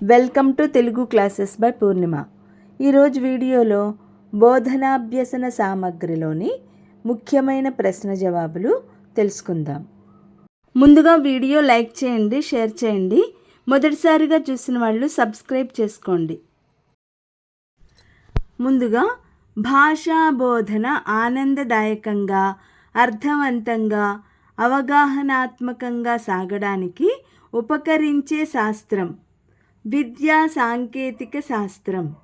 Welcome to Telugu classes by Purnima. ఈరోజు వీడియోలో బోధనాభ్యసన సామగ్రిలోని ముఖ్యమైన ప్రశ్న జవాబులు తెలుసుకుందాం. ముందుగా వీడియో లైక్ చేయండి షేర్ చేయండి. మొదటిసారిగా చూసిన వాళ్ళు సబ్స్క్రైబ్ చేసుకోండి. ముందుగా భాషా బోధన ఆనందదాయకంగా అర్థవంతంగా అవగాహనాత్మకంగా సాగడానికి ఉపకరించే శాస్త్రం. విద్యా సాంకేతిక శాస్త్రం.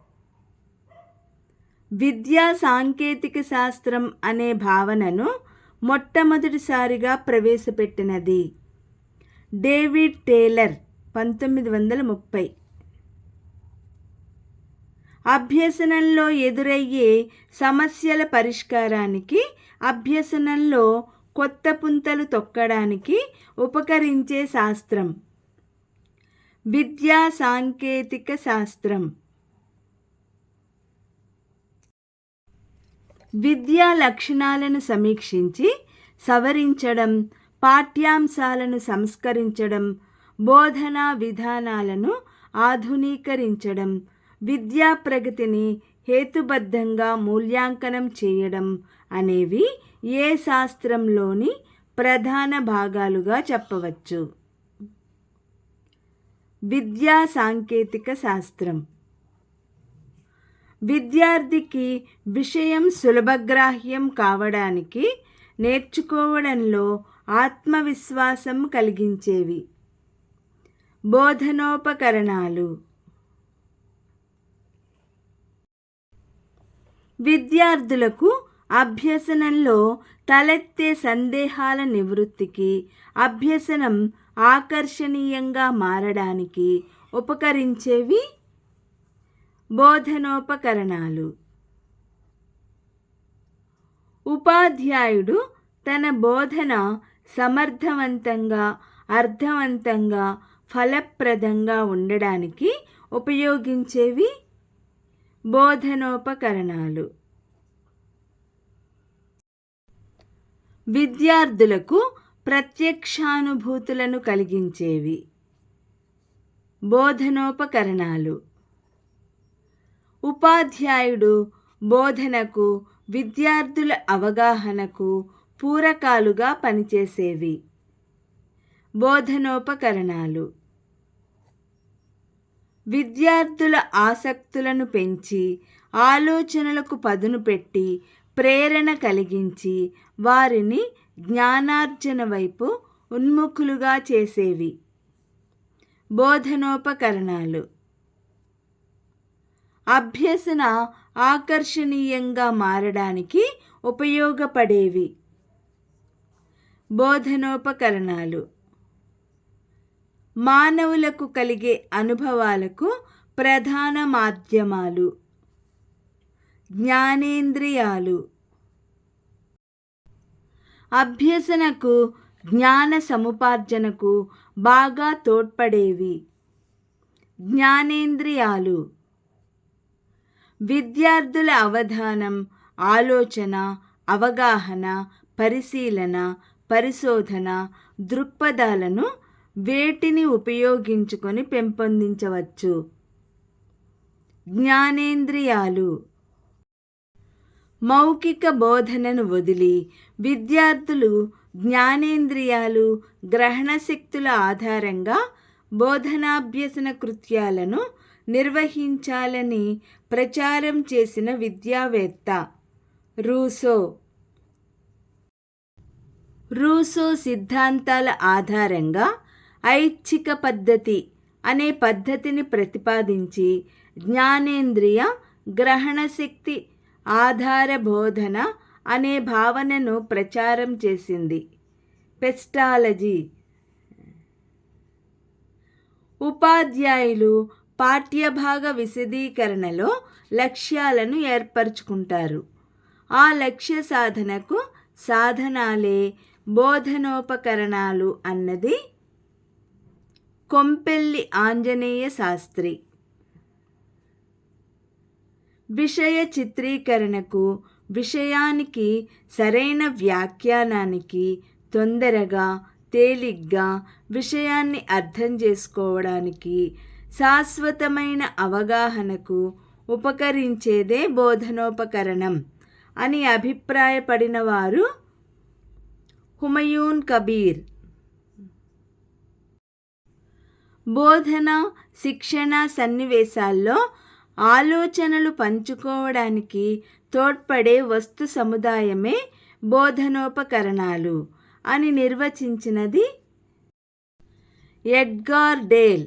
విద్యా సాంకేతిక శాస్త్రం అనే భావనను మొట్టమొదటిసారిగా ప్రవేశపెట్టినది డేవిడ్ టేలర్ పంతొమ్మిది వందల ముప్పై. అభ్యసనంలో ఎదురయ్యే సమస్యల పరిష్కారానికి అభ్యసనంలో కొత్త పుంతలు తొక్కడానికి ఉపకరించే శాస్త్రం. విద్యా సాంకేతిక శాస్త్రం. విద్యా లక్షణాలను సమీక్షించి సవరించడం పాఠ్యాంశాలను సంస్కరించడం బోధనా విధానాలను ఆధునీకరించడం విద్యా ప్రగతిని హేతుబద్ధంగా మూల్యాంకనం చేయడం అనేవి ఏ శాస్త్రంలోని ప్రధాన భాగాలుగా చెప్పవచ్చు. విద్యా సాంకేతిక శాస్త్రం. విద్యార్థికి విషయం సులభగ్రాహ్యం కావడానికి నేర్చుకోవడంలో ఆత్మవిశ్వాసం కలిగించేవి. బోధనోపకరణాలు. విద్యార్థులకు అభ్యసనంలో తలెత్తే సందేహాల నివృత్తికి అభ్యసనం ఆకర్షణీయంగా మారడానికి ఉపకరించేవి బోధనోపకరణాలు. ఉపాధ్యాయుడు తన బోధన సమర్థవంతంగా అర్థవంతంగా ఫలప్రదంగా ఉండడానికి ఉపయోగించేవి బోధనోపకరణాలు. విద్యార్థులకు ప్రత్యక్షానుభూతులను కలిగించేవి. బోధనోపకరణాలు. ఉపాధ్యాయుడు బోధనకు విద్యార్థుల అవగాహనకు పూరకాలుగా పనిచేసేవి. బోధనోపకరణాలు. విద్యార్థుల ఆసక్తులను పెంచి ఆలోచనలకు పదును పెట్టి ప్రేరణ కలిగించి వారిని జ్ఞానార్జన వైపు ఉన్ముఖులుగా చేసేవి. బోధనోపకరణాలు. అభ్యసన ఆకర్షణీయంగా మారడానికి ఉపయోగపడేవి. బోధనోపకరణాలు. మానవులకు కలిగే అనుభవాలకు ప్రధాన మాధ్యమాలు. జ్ఞానేంద్రియాలు. అభ్యసనకు జ్ఞాన సముపార్జనకు బాగా తోడ్పడేవి. జ్ఞానేంద్రియాలు. విద్యార్థుల అవధానం ఆలోచన అవగాహన పరిశీలన పరిశోధన దృక్పథాలను వేటిని ఉపయోగించుకొని పెంపొందించవచ్చు. జ్ఞానేంద్రియాలు. మౌఖిక బోధనను వదిలి విద్యార్థులు జ్ఞానేంద్రియాలు గ్రహణశక్తుల ఆధారంగా బోధనాభ్యసన కృత్యాలను నిర్వహించాలని ప్రచారం చేసిన విద్యావేత్త రూసో. రూసో సిద్ధాంతాల ఆధారంగా ఐచ్ఛిక పద్ధతి అనే పద్ధతిని ప్రతిపాదించి జ్ఞానేంద్రియ గ్రహణశక్తి ఆధార బోధన అనే భావనను ప్రచారం చేసింది. పెస్టాలజీ. ఉపాధ్యాయులు పాఠ్యభాగ విశదీకరణలో లక్ష్యాలను ఏర్పరచుకుంటారు. ఆ లక్ష్య సాధనకు సాధనాలే బోధనోపకరణాలు అన్నది కొంపెల్లి ఆంజనేయ శాస్త్రి విషయ చిత్రీకరణకు విషయానికి సరైన వ్యాఖ్యానానికి తొందరగా తేలిగ్గా విషయాన్ని అర్థం చేసుకోవడానికి శాశ్వతమైన అవగాహనకు ఉపకరించేదే బోధనోపకరణం అని అభిప్రాయపడిన వారు హుమయూన్ కబీర్. బోధన శిక్షణ సన్నివేశాల్లో ఆలోచనలు పంచుకోవడానికి తోడ్పడే వస్తు సముదాయమే బోధనోపకరణాలు అని నిర్వచించినది ఎడ్గార్ డేల్.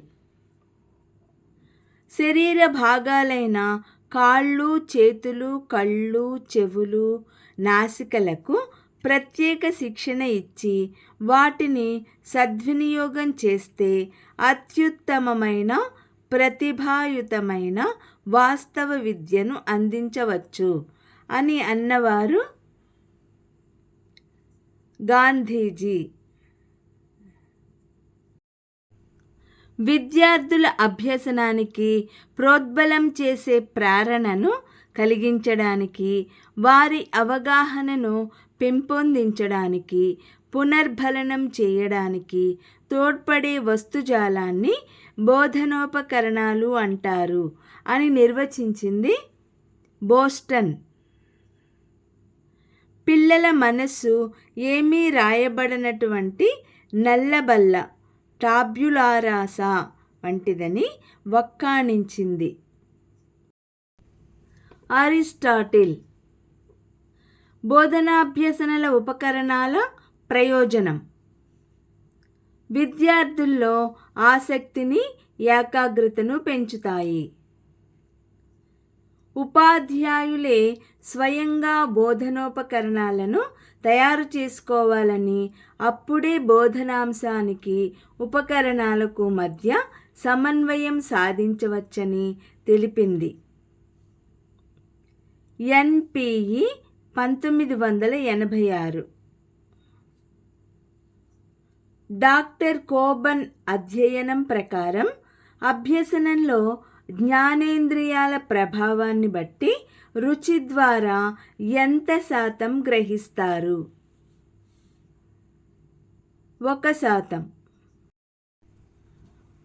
శరీర భాగాలైన కాళ్ళు చేతులు కళ్ళు చెవులు నాసికలకు ప్రత్యేక శిక్షణ ఇచ్చి వాటిని సద్వినియోగం చేస్తే అత్యుత్తమమైన ప్రతిభాయుతమైన వాస్తవ విద్యను అందించవచ్చు అని అన్నవారు గాంధీజీ. విద్యార్థుల అభ్యసనానికి ప్రోద్బలం చేసే ప్రేరణను కలిగించడానికి వారి అవగాహనను పెంపొందించడానికి పునర్బలనం చేయడానికి తోడ్పడే వస్తుజాలాన్ని బోధనోపకరణాలు అంటారు అని నిర్వచించింది బోస్టన్. పిల్లల మనస్సు ఏమీ రాయబడినటువంటి నల్లబల్ల టాబ్యులారాసా వంటిదని వక్కాణించింది. అరిస్టాటిల్. బోధనాభ్యసనల ఉపకరణాల ప్రయోజనం. విద్యార్థుల్లో ఆసక్తిని ఏకాగ్రతను పెంచుతాయి. ఉపాధ్యాయులే స్వయంగా బోధనోపకరణాలను తయారు చేసుకోవాలని అప్పుడే బోధనాంశానికి ఉపకరణాలకు మధ్య సమన్వయం సాధించవచ్చని తెలిపింది. ఎన్పిఈ పంతొమ్మిది వందల ఎనభై ఆరు. డాక్టర్ కోబన్ అధ్యయనం ప్రకారం అభ్యసనంలో జ్ఞానేంద్రియాల ప్రభావాన్ని బట్టి రుచి ద్వారా ఎంత శాతం గ్రహిస్తారు? ఒక శాతం.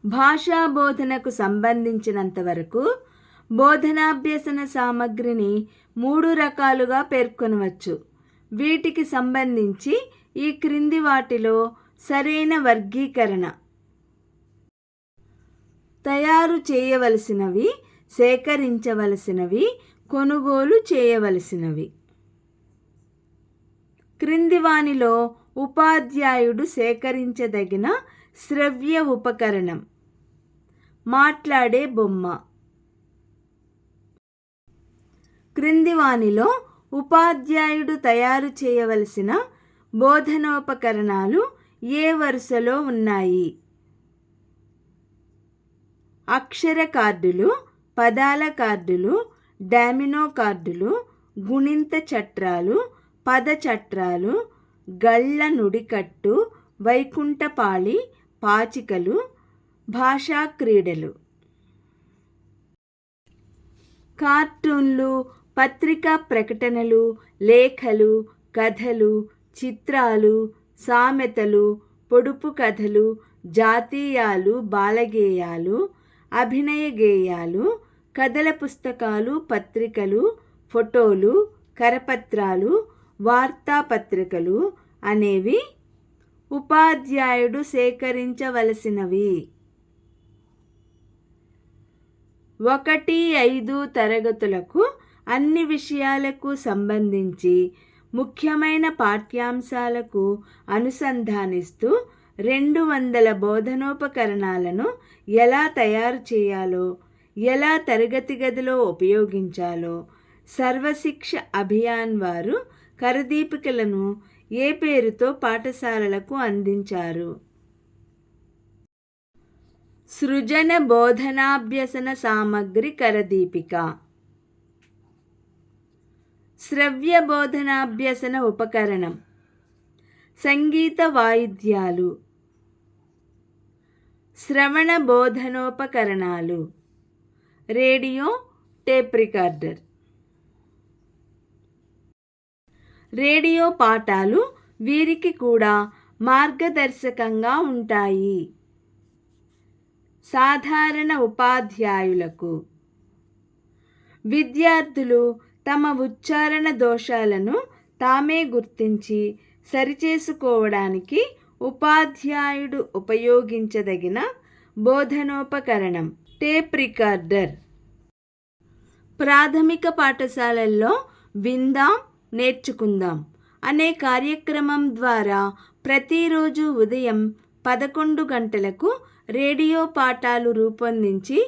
భాషా బోధనకు సంబంధించినంత వరకు బోధనాభ్యసన సామగ్రిని మూడు రకాలుగా పేర్కొనవచ్చు. వీటికి సంబంధించి ఈ క్రింది వాటిలో సరైన వర్గీకరణ. తయారు చేయవలసినవి సేకరించవలసినవి కొనుగోలు చేయవలసినవి. క్రింది వానిలో ఉపాధ్యాయుడు సేకరించదగిన శ్రవ్య ఉపకరణం. మాట్లాడే బొమ్మ. క్రింది వానిలో ఉపాధ్యాయుడు తయారు చేయవలసిన బోధనోపకరణాలు ఏ వరుసలో ఉన్నాయి? అక్షర కార్డులు పదాల కార్డులు డామినో కార్డులు గుణింత చట్రాలు పద చట్రాలు గళ్ళ నుడికట్టు వైకుంఠపాళి పాచికలు భాషా క్రీడలు. కార్టూన్లు పత్రికా ప్రకటనలు లేఖలు కథలు చిత్రాలు సామెతలు పొడుపు కథలు జాతీయాలు బాలగేయాలు అభినయ గేయాలు కథల పుస్తకాలు పత్రికలు ఫోటోలు కరపత్రాలు వార్తాపత్రికలు అనేవి ఉపాధ్యాయుడు సేకరించవలసినవి. ఒకటి ఐదు తరగతులకు అన్ని విషయాలకు సంబంధించి ముఖ్యమైన పాఠ్యాంశాలకు అనుసంధానిస్తూ రెండు వందల బోధనోపకరణాలను ఎలా తయారు చేయాలో ఎలా తరగతి గదిలో ఉపయోగించాలో సర్వశిక్ష అభియాన్ వారు కరదీపికలను ఏ పేరుతో పాఠశాలలకు అందించారు? సృజన బోధనాభ్యసన సామగ్రి కరదీపిక శ్రవ్య బోధనాభ్యసన ఉపకరణం. సంగీత వాయిద్యాలు శ్రవణ బోధనోపకరణాలు రేడియో టేప్ రికార్డర్. రేడియో పాఠాలు వీరికి కూడా మార్గదర్శకంగా ఉంటాయి. సాధారణ ఉపాధ్యాయులకు. విద్యార్థులు తమ ఉచ్చారణ దోషాలను తామే గుర్తించి సరిచేసుకోవడానికి ఉపాధ్యాయుడు ఉపయోగించదగిన బోధనోపకరణం టేప్ రికార్డర్. ప్రాథమిక పాఠశాలల్లో విందాం నేర్చుకుందాం అనే కార్యక్రమం ద్వారా ప్రతిరోజు ఉదయం పదకొండు గంటలకు రేడియో పాఠాలు రూపొందించి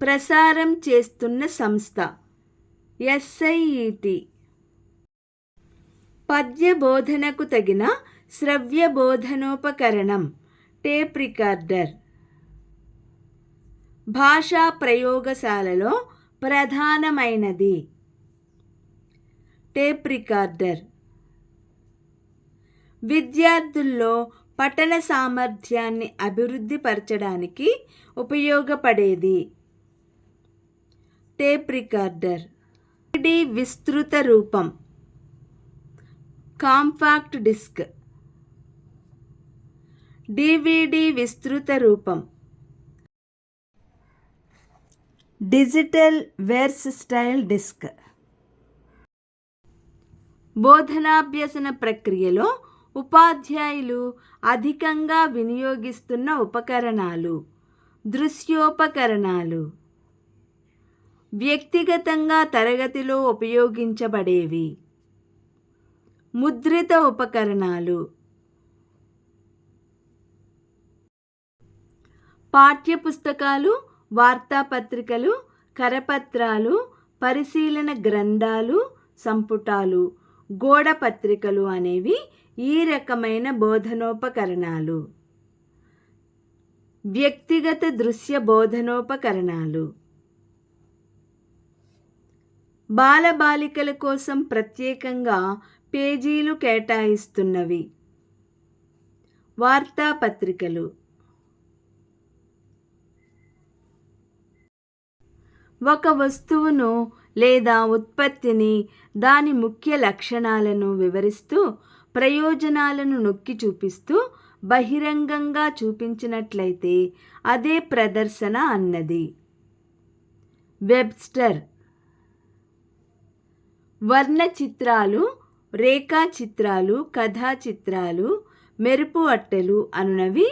ప్రసారం చేస్తున్న సంస్థ. ఎస్ఐఈటి. పద్య బోధనకు తగిన శ్రవ్య బోధనోపకరణం టేప్ రికార్డర్. భాషా ప్రయోగశాలలో ప్రధానమైనది. Tape recorder. విద్యార్థుల్లో పఠన సామర్థ్యాన్ని అభివృద్ధి పరచడానికి ఉపయోగపడేది. Tape recorder. డి విస్తృత రూపం. Compact disc. డివిడి విస్తృత రూపం. Digital versatile disc. బోధనాభ్యసన ప్రక్రియలో ఉపాధ్యాయులు అధికంగా వినియోగిస్తున్న ఉపకరణాలు. దృశ్యోపకరణాలు. వ్యక్తిగతంగా తరగతిలో ఉపయోగించబడేవి. ముద్రిత ఉపకరణాలు. పాఠ్యపుస్తకాలు వార్తాపత్రికలు కరపత్రాలు పరిశీలన గ్రంథాలు సంపుటాలు గోడ పత్రికలు అనేవి ఈ రకమైన బోధనోపకరణాలు. వ్యక్తిగత దృశ్య బోధనోపకరణాలు. బాలబాలికల కోసం ప్రత్యేకంగా పేజీలు కేటాయిస్తున్నవి. వార్తాపత్రికలు. ఒక వస్తువును లేదా ఉత్పత్తిని దాని ముఖ్య లక్షణాలను వివరిస్తూ ప్రయోజనాలను నొక్కి చూపిస్తూ బహిరంగంగా చూపించినట్లయితే అదే ప్రదర్శన అన్నది. వెబ్స్టర్. వర్ణ చిత్రాలు రేఖా చిత్రాలు కథా చిత్రాలు మెరుపు అట్టెలు అనునవి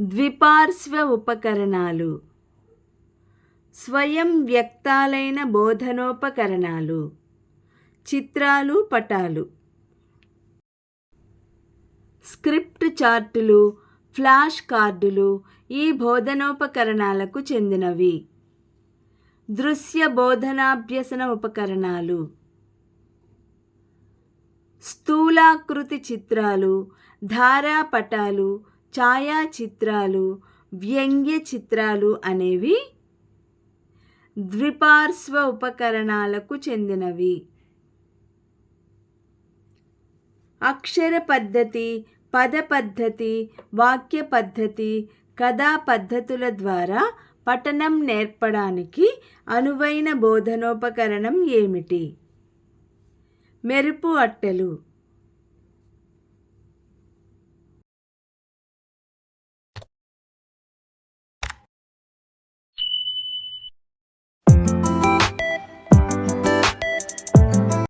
ద్విపార్శ్వ ఉపకరణాలు. స్వయం వ్యక్తాలైన బోధనోపకరణాలు. చిత్రాలు పటాలు. స్క్రిప్ట్ చార్టులు ఫ్లాష్ కార్డులు ఈ బోధనోపకరణాలకు చెందినవి. దృశ్య బోధనాభ్యసన ఉపకరణాలు. స్థూలాకృతి చిత్రాలు ధారాపటాలు ఛాయాచిత్రాలు వ్యంగ్య చిత్రాలు అనేవి ద్విపార్శ్వ ఉపకరణాలకు చెందినవి. అక్షర పద్ధతి పద పద్ధతి వాక్య పద్ధతి కథా పద్ధతుల ద్వారా పఠనం నేర్పడానికి అనువైన బోధనోపకరణం ఏమిటి? మెరుపు అట్టెలు.